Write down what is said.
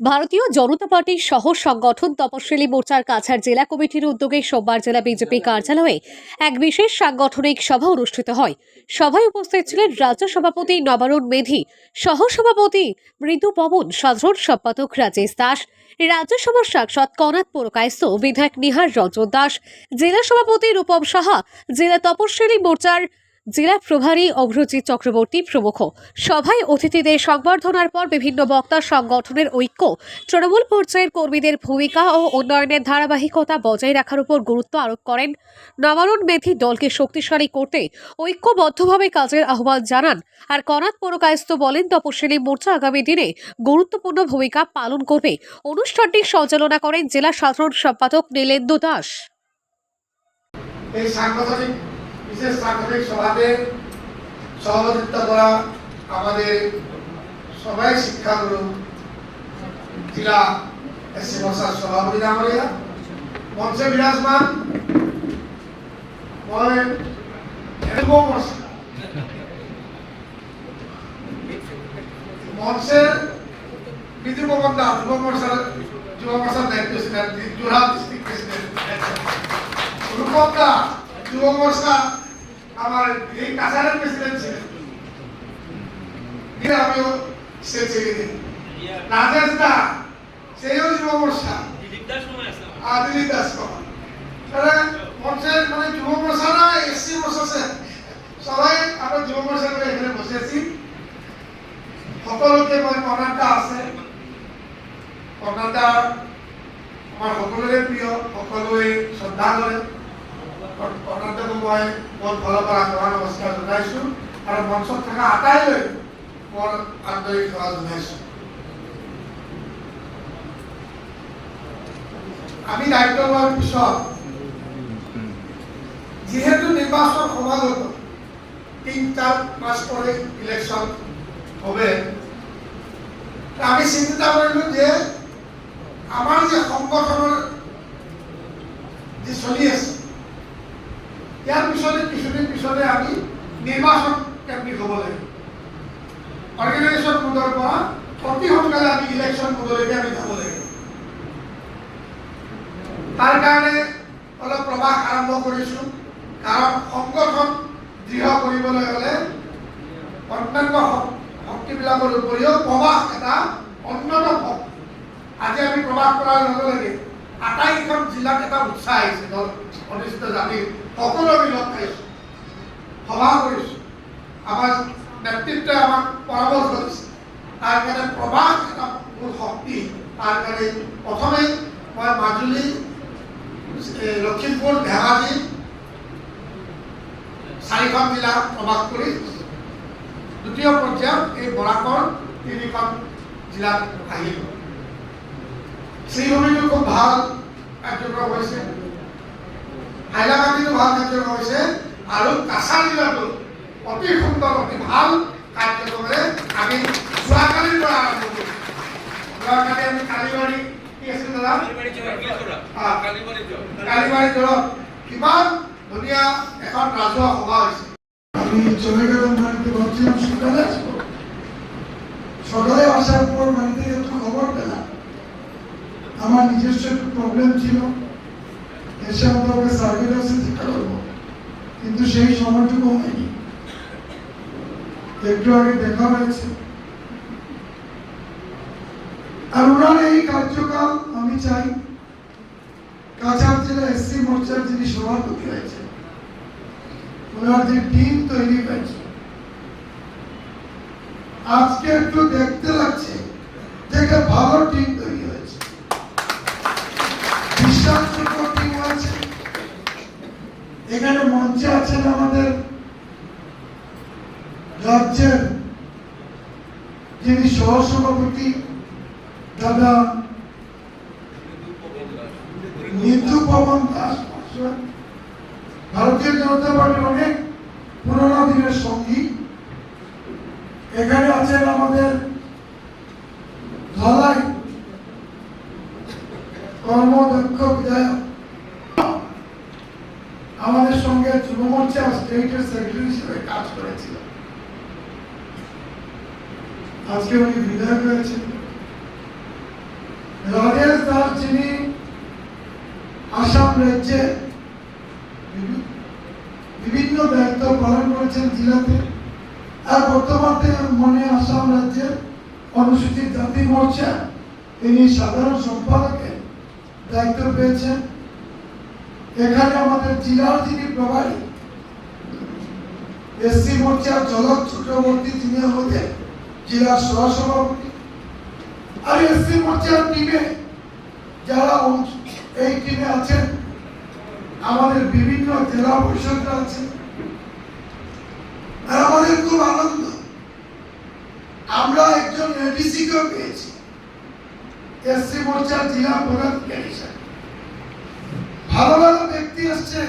ভারতীয় জনতা পার্টির সহ সংগঠন তপশিলি মোর্চার কাছাড় জেলা কমিটির উদ্যোগে সোমবার জেলা বিজেপি কার্যালয়ে এক বিশেষ সাংগঠনিক সভা অনুষ্ঠিত হয়। সভায় উপস্থিত ছিলেন রাজ্য সভাপতি নবারুণ মেধি সহ সভাপতি মৃদু পবন, সাধারণ সম্পাদক রাজেশ দাস, রাজ্যসভার সাংসদ কনাথ পুরকায়স্থ, বিধায়ক নিহার রঞ্জন দাস, জেলা সভাপতি রূপম সাহা, জেলা তপশিলি মোর্চার জেলা প্রভারী অভ্রজিৎ চক্রবর্তী প্রমুখ। সভায় অতিথিদের সংবর্ধনার পর বিভিন্ন বক্তা সংগঠনের ঐক্য, তৃণমূল পর্যায়ের কর্মীদের ভূমিকা ও উন্নয়নের ধারাবাহিকতা বজায় রাখার উপর গুরুত্ব আরোপ করেন। নবারুণ মেধি দলকে শক্তিশালী করতে ঐক্যবদ্ধভাবে কাজের আহ্বান জানান। আর কনাথ পুরকায়স্থ বলেন তপশিলি মোর্চা আগামী দিনে গুরুত্বপূর্ণ ভূমিকা পালন করবে। অনুষ্ঠানটি সঞ্চালনা করেন জেলা সাধারণ সম্পাদক নীলেন্দু দাস। বিশেষ সাংগঠনিক সভাতে সভাপতিত্ব করা আমাদের সবাই শিক্ষাগুরু জেলা এসসি মশার সভাপতি ডাঙরিয়া মঞ্চে বিরাজমান মঞ্চের বিধি যুব মশার যুব মশার দায়িত্ব ছিলেন যোরহাট ডিস্ট্রিক্ট প্রেসিডেন্ট। রূপকদা যুব মোর্চা আমার এই কাছাড়ের প্রেসিডেন্ট ছিলেন। আমিও সে ছেড়ে দিই। রাজেশ দা সেও যুব মোর্চা আর দিলীপ দাস কমান তাহলে মঞ্চের মানে না এসসি মোর্চা সবাই আমরা যুব মোর্চা করে এখানে বসেছি সকলোকে মই কৰ্ণাটকা আছে। কৰ্ণাটকা আমাৰ সকলোৰে প্ৰিয় সকলোৱে শ্ৰদ্ধা কৰে কৰ্ণাটক মই মোৰ ফালৰ পৰা সেৱা নমস্কাৰ জনাইছোঁ আৰু মঞ্চত থকা আটাইলৈ মোৰ আন্তৰিক সেৱা জনাইছোঁ। আমি দায়িত্ব লোৱাৰ পিছত যিহেতু নিৰ্বাচন সমাগত তিনিটা পাঁচ করে ইলেকশন হবে আমি চিন্তা কৰিলোঁ যে আমাৰ যে সংগঠনৰ যে চলি আছে ইয়াৰ পিছতে, কিছুদিন পিছতে আমি নিৰ্বাচন কেন্দ্ৰিক হ'ব লাগিব। অৰ্গেনাইজেশ্যন মোডৰ পৰা অতি সোনকালে আমি ইলেকশ্যন মোডলৈকে আমি যাব লাগিব। তাৰ কাৰণে অলপ প্ৰৱাস আৰম্ভ কৰিছোঁ। কাৰণ সংগঠন দৃঢ় কৰিবলৈ হ'লে অন্যান্য শক- শক্তিবিলাকৰ উপৰিও প্ৰৱাস এটা অন্যতম শক্তি। আজি আমি প্ৰৱাস কৰাৰ লগে লগে আটাইকেইখন জিলাত এটা উৎসাহ আহিছে। দল অনুষ্ঠিত জাতিৰ সকলো আমি লগ সভা কৰিছোঁ আমাৰ নেতৃত্বই আমাক পৰামৰ্শ দিছে তাৰ কাৰণে প্ৰৱাস এটা মূল শক্তি। তাৰ কাৰণে প্ৰথমে মই মাজুলী এ, লখিমপুৰ ধেমাজি চাৰিখন জিলা প্ৰৱাস কৰি দ্বিতীয় পৰ্যায়ত এই বৰাকৰ তিনিখন জিলাত আহিব শ্ৰীভূমিটো খুব ভালো কাৰ্যক্ৰম হৈছে। হাইলাকান্দিটো ভালো কাৰ্যক্ৰম হৈছে আৰু কাছাৰ জিলাটো অতি সুন্দৰ অতি ভালো কাৰ্যক্ৰমেৰে আমি যোৱাকালিৰ পৰা আৰম্ভ কৰিছোঁ যোৱাকালি আমি কালিবাৰী কি আছিল দাদা? কালিবাৰী দলত কিমান ধুনীয়া এখন ৰাজহুৱা সভা হৈছে। আমি চলে গেলাম বাড়িতে ভাবছিলাম সকালে আসব সকালে আসার পর বাড়িতে একটু খবর পেলাম। আমার নিজস্ব একটু প্রবলেম ছিল। এসে আমরা ওকে সার্ভিলান্সে দেখা করব। কিন্তু সেই সময়টুকু হয়নি। একটু আগে দেখা হয়েছে। আর ওনার এই কার্যকাল আমি চাই কাছাড় জেলা এসসি মোর্চার যিনি সভাপতি হয়েছে ওনার যে টিম তৈরি হয়েছে। আজকে একটু দেখতে লাগছে যে ভালো টিম আছেন আমাদের রাজ্যের যিনি সহসভাপতি, দাদা নিতু পবন দাস ভারতীয় জনতা পার্টির অনেক পুরোনো দিনের সঙ্গী। এখানে আছেন আমাদের ধলাই কর্মদক্ষ বিধায়ক বিভিন্ন দায়িত্ব পালন করেছেন জেলাতে, আর বর্তমানে মনে আসাম রাজ্যের অনুসূচিত জাতি মোর্চা, তিনি সাধারণ সম্পাদকের দায়িত্ব পেয়েছেন। এখানে আমাদের জেলার যিনি প্রবাহী এসসি মোর্চার জলক চক্রবর্তী তিনি আমাদের জেলার সহসভাপতি। আর এসসি মোর্চার টিমে যারা এই টিমে আছেন, আমাদের বিভিন্ন জেলা পরিষদরা আছেন আর আমাদের খুব আনন্দ, আমরা একজন এডিসি কেও পেয়েছি, এসসি মোর্চার জেলা হিসাবে ভালো ভালো ব্যক্তি আসছে।